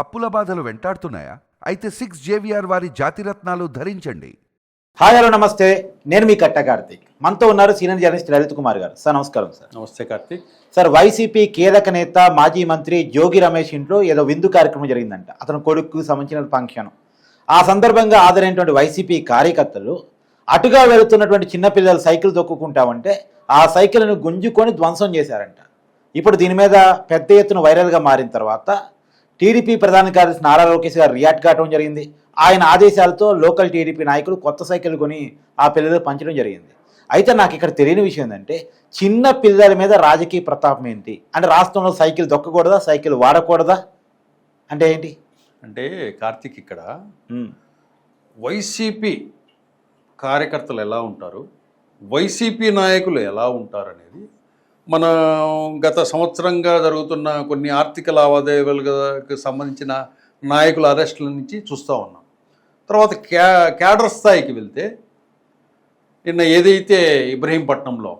అప్పుల బాధలు వెంటాడుతున్నాయా? అయితే సిక్స్ జేవిఆర్ వారి జాతిరత్నాలు ధరించండి. హాయ్ హలో నమస్తే. నేను మీ కట్ట కార్తీక్. మనతో ఉన్నారు సీనియర్ జర్నలిస్ట్ లలిత్ కుమార్ గారు. సార్ నమస్కారం సార్. నమస్తే కార్తీక్. సార్ వైసీపీ కీలక నేత మాజీ మంత్రి జోగి రమేష్ ఇంట్లో ఏదో విందు కార్యక్రమం జరిగిందంట. అతని కొడుకు సంబంధించిన ఫంక్షన్ ఆ సందర్భంగా హాజరైనటువంటి వైసీపీ కార్యకర్తలు అటుగా వెళుతున్నటువంటి చిన్నపిల్లలు సైకిల్ తొక్కుకుంటామంటే ఆ సైకిల్ను గుంజుకొని ధ్వంసం చేశారంట. ఇప్పుడు దీని మీద పెద్ద ఎత్తున వైరల్గా మారిన తర్వాత టీడీపీ ప్రధాన కార్యదర్శి నారా లోకేష్ గారు రియాక్ట్ కావడం జరిగింది. ఆయన ఆదేశాలతో లోకల్ టీడీపీ నాయకులు కొత్త సైకిల్ కొని ఆ పిల్లలకు పంచడం జరిగింది. అయితే నాకు ఇక్కడ తెలియని విషయం ఏంటంటే చిన్న పిల్లల మీద రాజకీయ ప్రతాపం ఏంటి? అంటే రాష్ట్రంలో సైకిల్ దొక్కకూడదా? సైకిల్ వాడకూడదా? అంటే ఏంటి? అంటే కార్తీక్ ఇక్కడ వైసీపీ కార్యకర్తలు ఎలా ఉంటారు? వైసీపీ నాయకులు ఎలా ఉంటారు అనేది మన గత సంవత్సరంగా జరుగుతున్న కొన్ని ఆర్థిక లావాదేవీలకు సంబంధించిన నాయకుల అరెస్టుల నుంచి చూస్తూ ఉన్నాం. తర్వాత క్యా క్యాడర్ స్థాయికి వెళ్తే నిన్న ఏదైతే ఇబ్రహీంపట్నంలో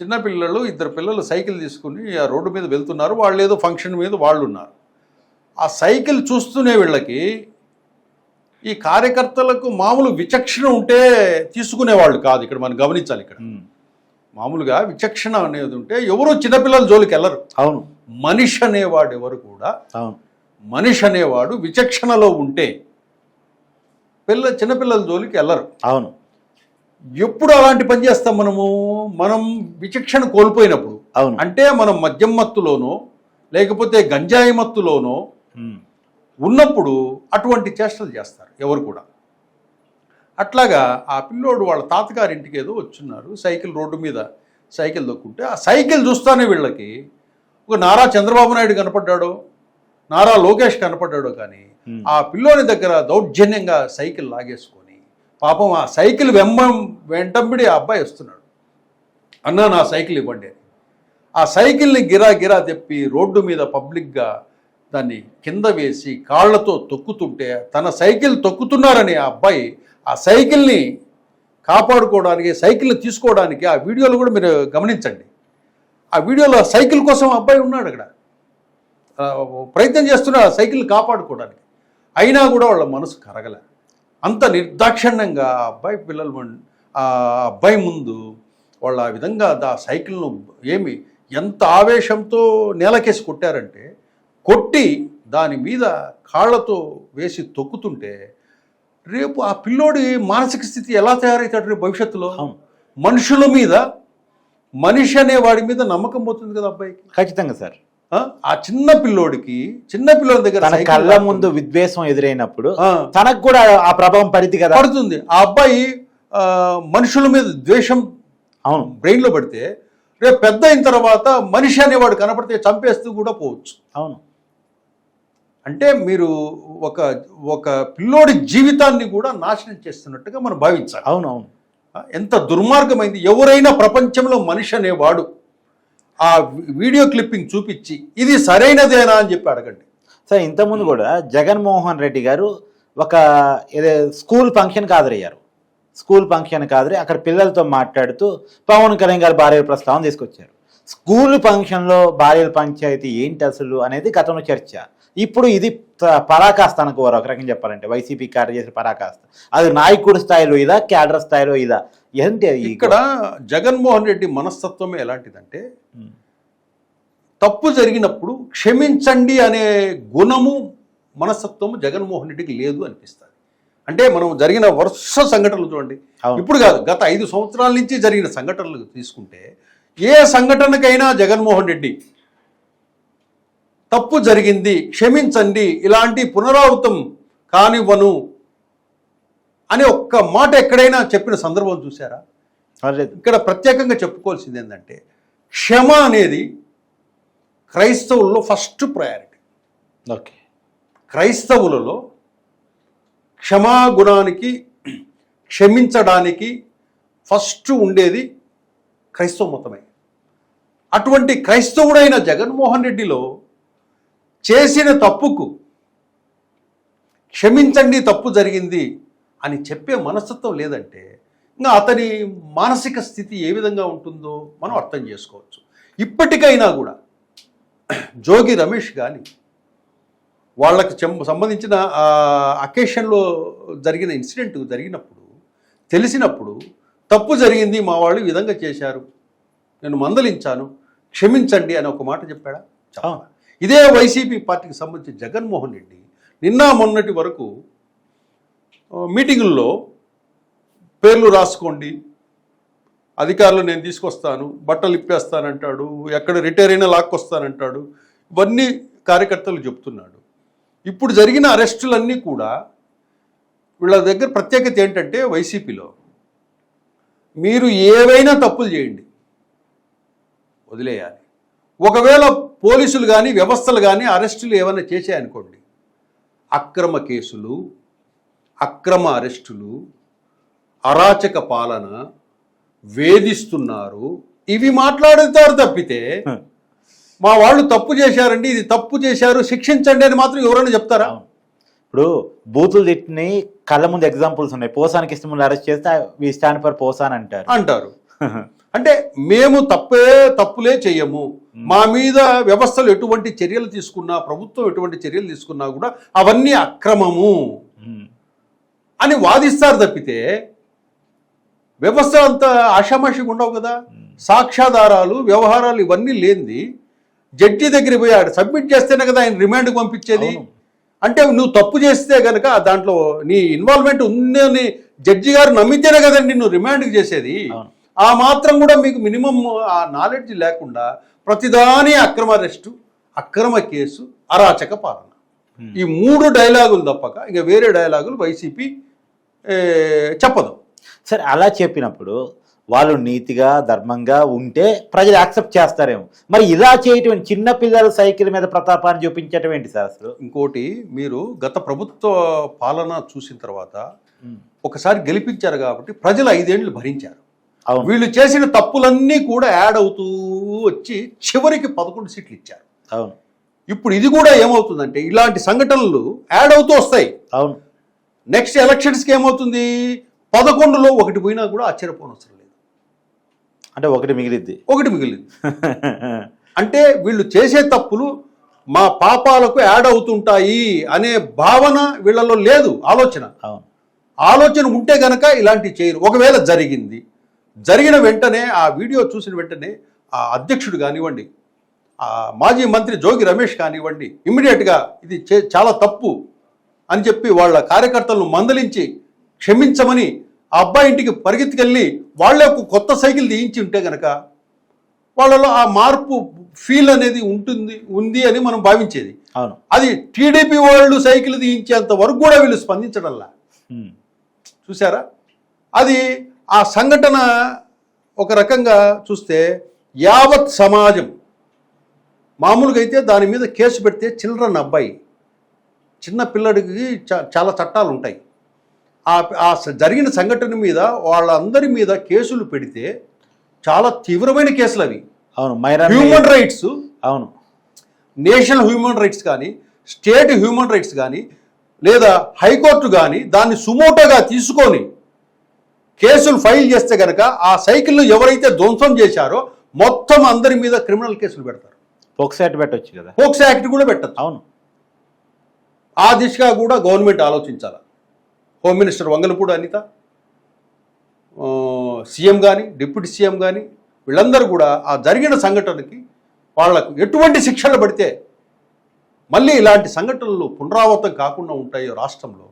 చిన్నపిల్లలు ఇద్దరు పిల్లలు సైకిల్ తీసుకుని ఆ రోడ్డు మీద వెళ్తున్నారు వాళ్ళు ఏదో ఫంక్షన్ మీద వాళ్ళు ఉన్నారు. ఆ సైకిల్ చూస్తూనే వీళ్ళకి ఈ కార్యకర్తలకు మామూలు విచక్షణ ఉంటే తీసుకునేవాళ్ళు కాదు ఇక్కడ మనం గమనించాలి ఇక్కడ. మామూలుగా విచక్షణ అనేది ఉంటే ఎవరు చిన్నపిల్లల జోలికి వెళ్ళరు అవును. మనిషి అనేవాడు ఎవరు కూడా అవును. మనిషి అనేవాడు విచక్షణలో ఉంటే పిల్ల చిన్నపిల్లల జోలికి వెళ్ళరు అవును. ఎప్పుడు అలాంటి పని చేస్తాం మనము? మనం విచక్షణ కోల్పోయినప్పుడు. అవును. అంటే మనం మద్యం మత్తులోనో లేకపోతే గంజాయి మత్తులోనో ఉన్నప్పుడు అటువంటి చేష్టలు చేస్తారు ఎవరు కూడా. అట్లాగా ఆ పిల్లోడు వాళ్ళ తాతగారింటికి ఏదో వచ్చున్నారు సైకిల్ రోడ్డు మీద సైకిల్ దొక్కుంటే ఆ సైకిల్ చూస్తానే వీళ్ళకి ఒక నారా చంద్రబాబు నాయుడు కనపడ్డాడో నారా లోకేష్ కనపడ్డాడో కానీ ఆ పిల్లోని దగ్గర దౌర్జన్యంగా సైకిల్ లాగేసుకొని పాపం ఆ సైకిల్ వెంబం వెంటంబడి ఆ అబ్బాయి వస్తున్నాడు. అన్నా నా సైకిల్ ఇవ్వండి ఆ సైకిల్ని గిరా గిరా తెప్పి రోడ్డు మీద పబ్లిక్గా దాన్ని కింద వేసి కాళ్ళతో తొక్కుతుంటే తన సైకిల్ తొక్కుతున్నారని ఆ అబ్బాయి ఆ సైకిల్ని కాపాడుకోవడానికి సైకిల్ని తీసుకోవడానికి ఆ వీడియోలు కూడా మీరు గమనించండి. ఆ వీడియోలో సైకిల్ కోసం ఆ అబ్బాయి ఉన్నాడు అక్కడ. ప్రయత్నం చేస్తున్న ఆ సైకిల్ కాపాడుకోవడానికి. అయినా కూడా వాళ్ళ మనసు కరగలే. అంత నిర్దాక్షిణ్యంగా ఆ అబ్బాయి పిల్లలు ఆ అబ్బాయి ముందు వాళ్ళు ఆ విధంగా ఆ సైకిల్ను ఏమి ఎంత ఆవేశంతో నేలకేసి కొట్టారంటే కొట్టి దాని మీద కాళ్ళతో వేసి తొక్కుతుంటే రేపు ఆ పిల్లోడి మానసిక స్థితి ఎలా తయారవుతాడు రేపు భవిష్యత్తులో. మనుషుల మీద మనిషి అనే వాడి మీద నమ్మకం పోతుంది కదా అబ్బాయికి? ఖచ్చితంగా సార్. ఆ? చిన్న పిల్లోడికి చిన్న పిల్లోడి దగ్గర తన కళ్ళ ముందు విద్వేషం ఎదురైనప్పుడు తనకు కూడా ఆ ప్రభావం పడింది కదా. పడుతుంది. ఆ అబ్బాయి మనుషుల మీద ద్వేషం అవును. బ్రెయిన్లో పడితే రేపు పెద్ద అయిన తర్వాత మనిషి అనేవాడు కనపడితే చంపేస్తూ కూడా పోవచ్చు. అవును. అంటే మీరు ఒక ఒక పిల్లోడి జీవితాన్ని కూడా నాశనం చేస్తున్నట్టుగా మనం భావించాలి. అవును అవును ఆ, ఎంత దుర్మార్గమైంది. ఎవరైనా ప్రపంచంలో మనిషి అనేవాడు ఆ వీడియో క్లిప్పింగ్ చూపించి ఇది సరైనదేనా అని చెప్పి అడగండి. సార్ ఇంతకుముందు కూడా జగన్మోహన్ రెడ్డి గారు ఒక ఏదో స్కూల్ ఫంక్షన్కి హాజరయ్యారు స్కూల్ ఫంక్షన్కి హాజరై అక్కడ పిల్లలతో మాట్లాడుతూ పవన్ కళ్యాణ్ గారు భార్యల ప్రస్తావన తీసుకొచ్చారు. స్కూల్ ఫంక్షన్లో భార్యల పంచాయతీ ఏంటి అసలు అనేది గతంలో చర్చ. ఇప్పుడు ఇది త- పరాకాష్ట అనుకో ఒక రకంగా చెప్పాలంటే. వైసీపీ కార్య చేసిన పరాకాష్ట. అది నాయకుడి స్థాయిలో ఇదా క్యాడర్ స్థాయిలో ఇదా? ఏంటి అది? ఇక్కడ జగన్మోహన్ రెడ్డి మనస్తత్వమే ఎలాంటిదంటే తప్పు జరిగినప్పుడు క్షమించండి అనే గుణము మనస్తత్వము జగన్మోహన్ రెడ్డికి లేదు అనిపిస్తుంది. అంటే మనం జరిగిన వరుస సంఘటనలు చూడండి. ఇప్పుడు కాదు గత ఐదు సంవత్సరాల నుంచి జరిగిన సంఘటనలు తీసుకుంటే ఏ సంఘటనకైనా జగన్మోహన్ రెడ్డి తప్పు జరిగింది క్షమించండి ఇలాంటి పునరావృతం కానివ్వను అని ఒక్క మాట ఎక్కడైనా చెప్పిన సందర్భం చూసారా. ఇక్కడ ప్రత్యేకంగా చెప్పుకోవాల్సింది ఏంటంటే క్షమ అనేది క్రైస్తవుల్లో ఫస్ట్ ప్రయారిటీ. ఓకే. క్రైస్తవులలో క్షమాగుణానికి క్షమించడానికి ఫస్ట్ ఉండేది క్రైస్తవ మతమే. అటువంటి క్రైస్తవుడైన జగన్మోహన్ రెడ్డిలో చేసిన తప్పుకు క్షమించండి తప్పు జరిగింది అని చెప్పే మనస్తత్వం లేదంటే ఇంకా అతని మానసిక స్థితి ఏ విధంగా ఉంటుందో మనం అర్థం చేసుకోవచ్చు. ఇప్పటికైనా కూడా జోగి రమేష్ కానీ వాళ్ళకి చె సంబంధించిన అకేషన్లో జరిగిన ఇన్సిడెంట్ జరిగినప్పుడు తెలిసినప్పుడు తప్పు జరిగింది మా వాళ్ళు ఈ విధంగా చేశారు. నేను మందలించాను. క్షమించండి అని ఒక మాట చెప్పాడా? చాలా ఇదే వైసీపీ పార్టీకి సంబంధించి జగన్మోహన్ రెడ్డి నిన్న మొన్నటి వరకు మీటింగుల్లో పేర్లు రాసుకోండి అధికారులు నేను తీసుకొస్తాను బట్టలు ఇప్పేస్తానంటాడు ఎక్కడ రిటైర్ అయినా లాక్కొస్తానంటాడు ఇవన్నీ కార్యకర్తలు చెప్తున్నాడు. ఇప్పుడు జరిగిన అరెస్టులన్నీ కూడా వీళ్ళ దగ్గర ప్రత్యేకత ఏంటంటే వైసీపీలో మీరు ఏవైనా తప్పులు చేయండి. వదిలేయాలి. ఒకవేళ పోలీసులు కానీ వ్యవస్థలు కానీ అరెస్టులు ఏమైనా చేశాయనుకోండి అక్రమ కేసులు అక్రమ అరెస్టులు అరాచక పాలన వేధిస్తున్నారు ఇవి మాట్లాడుతారు తప్పితే మా వాళ్ళు తప్పు చేశారండి ఇది తప్పు చేశారు శిక్షించండి అని మాత్రం ఎవరైనా చెప్తారా? ఇప్పుడు బూతులు తిట్టిని కళ్ళ ముందు ఎగ్జాంపుల్స్ ఉన్నాయి. పోసానికి ఇష్టం అరెస్ట్ చేస్తే వి స్టాండ్ ఫర్ పోసాన్ అంటారు. అంటారు అంటే మేము తప్పే తప్పులే చెయ్యము మా మీద వ్యవస్థలు ఎటువంటి చర్యలు తీసుకున్నా ప్రభుత్వం ఎటువంటి చర్యలు తీసుకున్నా కూడా అవన్నీ అక్రమము. అని వాదిస్తారు తప్పితే వ్యవస్థ అంత ఆషామాషిగా ఉండవు కదా. సాక్ష్యాధారాలు వ్యవహారాలు ఇవన్నీ లేనిది. జడ్జి దగ్గర పోయి ఆడ సబ్మిట్ చేస్తేనే కదా ఆయన రిమాండ్కి పంపించేది. అంటే నువ్వు తప్పు చేస్తే కనుక దాంట్లో నీ ఇన్వాల్వ్మెంట్ ఉందని జడ్జి గారు నమ్మితేనే కదండి నువ్వు రిమాండ్కి చేసేది. ఆ మాత్రం కూడా మీకు మినిమం ఆ నాలెడ్జ్ లేకుండా ప్రతిదాని అక్రమ అరెస్టు అక్రమ కేసు అరాచక పాలన. ఈ మూడు డైలాగులు తప్పక ఇంకా వేరే డైలాగులు వైసీపీ చెప్పదు. సరే అలా చెప్పినప్పుడు వాళ్ళు నీతిగా ధర్మంగా ఉంటే ప్రజలు యాక్సెప్ట్ చేస్తారేమో. మరి ఇలా చేయటం చిన్న పిల్లల సైకిల్ మీద ప్రతాపాన్ని చూపించటం ఏంటి సార్ అసలు? ఇంకోటి మీరు గత ప్రభుత్వ పాలన చూసిన తర్వాత ఒకసారి గెలిపించారు కాబట్టి ప్రజలు ఐదేళ్ళు భరించారు. వీళ్ళు చేసిన తప్పులన్నీ కూడా యాడ్ అవుతూ వచ్చి చివరికి పదకొండు సీట్లు ఇచ్చారు. అవును. ఇప్పుడు ఇది కూడా ఏమవుతుందంటే ఇలాంటి సంఘటనలు యాడ్ అవుతూ వస్తాయి. అవును. నెక్స్ట్ ఎలక్షన్స్కి ఏమవుతుంది? పదకొండులో ఒకటి పోయినా కూడా ఆశ్చర్యపోనవసరం లేదు. అంటే ఒకటి మిగిలిద్ది. ఒకటి మిగిలింది. అంటే వీళ్ళు చేసే తప్పులు మా పాపాలకు యాడ్ అవుతుంటాయి అనే భావన వీళ్ళలో లేదు. ఆలోచన. ఆలోచన ఉంటే గనక ఇలాంటివి చేయరు. ఒకవేళ జరిగింది జరిగిన వెంటనే ఆ వీడియో చూసిన వెంటనే ఆ అధ్యక్షుడు కానివ్వండి ఆ మాజీ మంత్రి జోగి రమేష్ కానివ్వండి ఇమ్మీడియట్గా ఇది చాలా తప్పు అని చెప్పి వాళ్ళ కార్యకర్తలను మందలించి క్షమించమని ఆ అబ్బాయి ఇంటికి పరిగెత్తుకెళ్ళి వాళ్ళే ఒక కొత్త సైకిల్ తీయించి ఉంటే గనక వాళ్ళలో ఆ మార్పు ఫీల్ అనేది ఉంటుంది ఉంది అని మనం భావించేది. అవును. అది టీడీపీ వాళ్ళు సైకిల్ తీయించేంత వరకు కూడా వీళ్ళు స్పందించడంలా. చూసారా అది ఆ సంఘటన ఒక రకంగా చూస్తే యావత్ సమాజం మామూలుగా అయితే దాని మీద కేసు పెడితే చిల్డ్రన్ అబ్బాయి చిన్న పిల్లడికి చాలా చట్టాలు ఉంటాయి. ఆ జరిగిన సంఘటన మీద వాళ్ళందరి మీద కేసులు పెడితే చాలా తీవ్రమైన కేసులు అవి. అవును హ్యూమన్ రైట్స్ అవును. నేషనల్ హ్యూమన్ రైట్స్ కానీ స్టేట్ హ్యూమన్ రైట్స్ కానీ లేదా హైకోర్టు కానీ దాన్ని సుమోటోగా తీసుకొని కేసులు ఫైల్ చేస్తే గనక ఆ సైకిల్ను ఎవరైతే ధ్వంసం చేశారో మొత్తం అందరి మీద క్రిమినల్ కేసులు పెడతారు. పొక్సైట్ పెట్టొచ్చు కదా? పోక్సో యాక్ట్ కూడా పెట్టచ్చు. అవును. ఆ దిశగా కూడా గవర్నమెంట్ ఆలోచించాలి. Home minister Vangalapudi Anitha CM కానీ డిప్యూటీ సీఎం కానీ వీళ్ళందరూ కూడా ఆ జరిగిన సంఘటనకి వాళ్ళకు ఎటువంటి శిక్షలు పడితే మళ్ళీ ఇలాంటి సంఘటనలు పునరావృతం కాకుండా ఉంటాయో రాష్ట్రంలో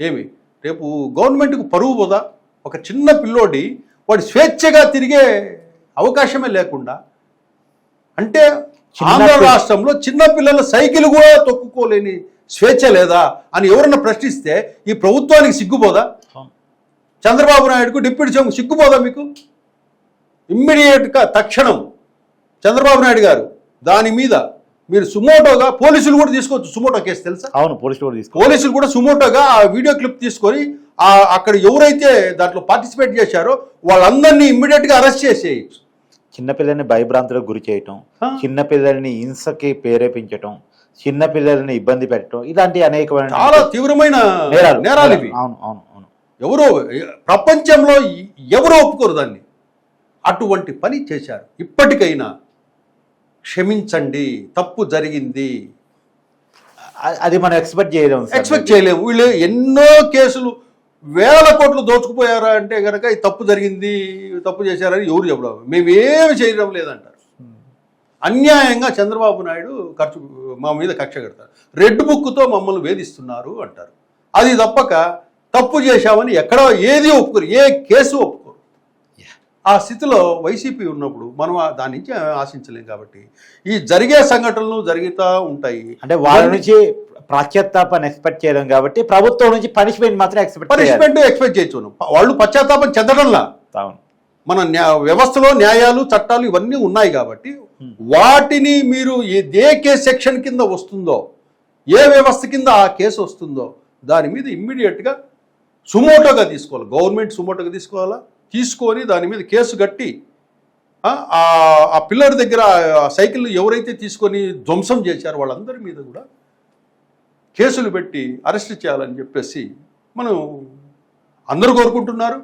ఏమి? రేపు గవర్నమెంట్కు పరువు పోదా? ఒక చిన్న పిల్లోడి వాడి స్వేచ్ఛగా తిరిగే అవకాశమే లేకుండా అంటే ఆంధ్ర రాష్ట్రంలో చిన్న పిల్లల సైకిల్ కూడా తొక్కుకోలేని స్వేచ్ఛ లేదా అని ఎవరన్నా ప్రశ్నిస్తే ఈ ప్రభుత్వానికి సిగ్గుపోదా చంద్రబాబు నాయుడుకు డిప్యూటీ సీఎం సిగ్గుపోదా మీకు? ఇమ్మీడియట్గా తక్షణం చంద్రబాబు నాయుడు గారు దాని మీద మీరు సుమోటోగా పోలీసులు కూడా తీసుకోవచ్చు. సుమోటో కేసు తెలుసా? అవును పోలీసులు కూడా తీసుకో పోలీసులు కూడా సుమోటోగా ఆ వీడియో క్లిప్ తీసుకొని అక్కడ ఎవరైతే దాంట్లో పార్టిసిపేట్ చేశారో వాళ్ళందరినీ ఇమ్మీడియట్గా అరెస్ట్ చేసేయచ్చు. చిన్నపిల్లల్ని భయభ్రాంతులకు గురి చేయటం. చిన్నపిల్లల్ని హింసకి ప్రేరేపించటం చిన్నపిల్లల్ని ఇబ్బంది పెట్టడం ఇలాంటి అనేకమైన చాలా తీవ్రమైన నేరాలు. ఇవి. అవును అవును అవును. ఎవరో ప్రపంచంలో ఎవరో ఒప్పుకోరు దాన్ని. అటువంటి పని చేశారు. ఇప్పటికైనా క్షమించండి తప్పు జరిగింది. అది మనం ఎక్స్పెక్ట్ చేయలేము. ఎక్స్పెక్ట్ చేయలేము. వీళ్ళు ఎన్నో కేసులు వేల కోట్లు దోచుకుపోయారా అంటే కనుక ఈ తప్పు జరిగింది తప్పు చేశారని ఎవరు చెప్పడం మేము ఏమి చేయడం లేదంటారు. అన్యాయంగా చంద్రబాబు నాయుడు ఖర్చు మా మీద కక్ష కడతారు. రెడ్ బుక్తో మమ్మల్ని వేధిస్తున్నారు అంటారు. అది తప్పక తప్పు చేశామని ఎక్కడ ఏది ఒప్పుకోరు ఏ కేసు ఒప్పుకోరు. ఆ స్థితిలో వైసీపీ ఉన్నప్పుడు మనం దాని నుంచి ఆశించలేం కాబట్టి ఈ జరిగే సంఘటనలు జరుగుతూ ఉంటాయి. అంటే వాళ్ళ నుంచి ప్రాచ్యత్తాపాన్ని ఎక్స్పెక్ట్ చేయలేం కాబట్టి ప్రభుత్వం నుంచి పనిష్మెంట్ మాత్రం ఎక్స్పెక్ట్ పనిష్మెంట్ ఎక్స్పెక్ట్ చేయొచ్చు. వాళ్ళు పశ్చాత్తాపం చెందడంలా. అవును. మన వ్యవస్థలో న్యాయాలు చట్టాలు ఇవన్నీ ఉన్నాయి కాబట్టి వాటిని మీరు ఏ- కేసు సెక్షన్ కింద వస్తుందో ఏ వ్యవస్థ కింద ఆ కేసు వస్తుందో దాని మీద ఇమ్మీడియట్గా సుమోటోగా తీసుకోవాలి. గవర్నమెంట్ సుమోటోగా తీసుకోవాలా? తీసుకొని దాని మీద కేసు కట్టి ఆ, పిల్లర్ దగ్గర సైకిల్ ఎవరైతే తీసుకొని ధ్వంసం చేశారో వాళ్ళందరి మీద కూడా కేసులు పెట్టి అరెస్ట్ చేయాలని చెప్పేసి మనం అందరూ కోరుకుంటున్నారు.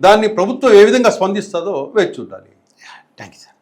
దాన్ని ప్రభుత్వం ఏ విధంగా స్పందిస్తుందో వేచి చూడాలి. Thank you sir.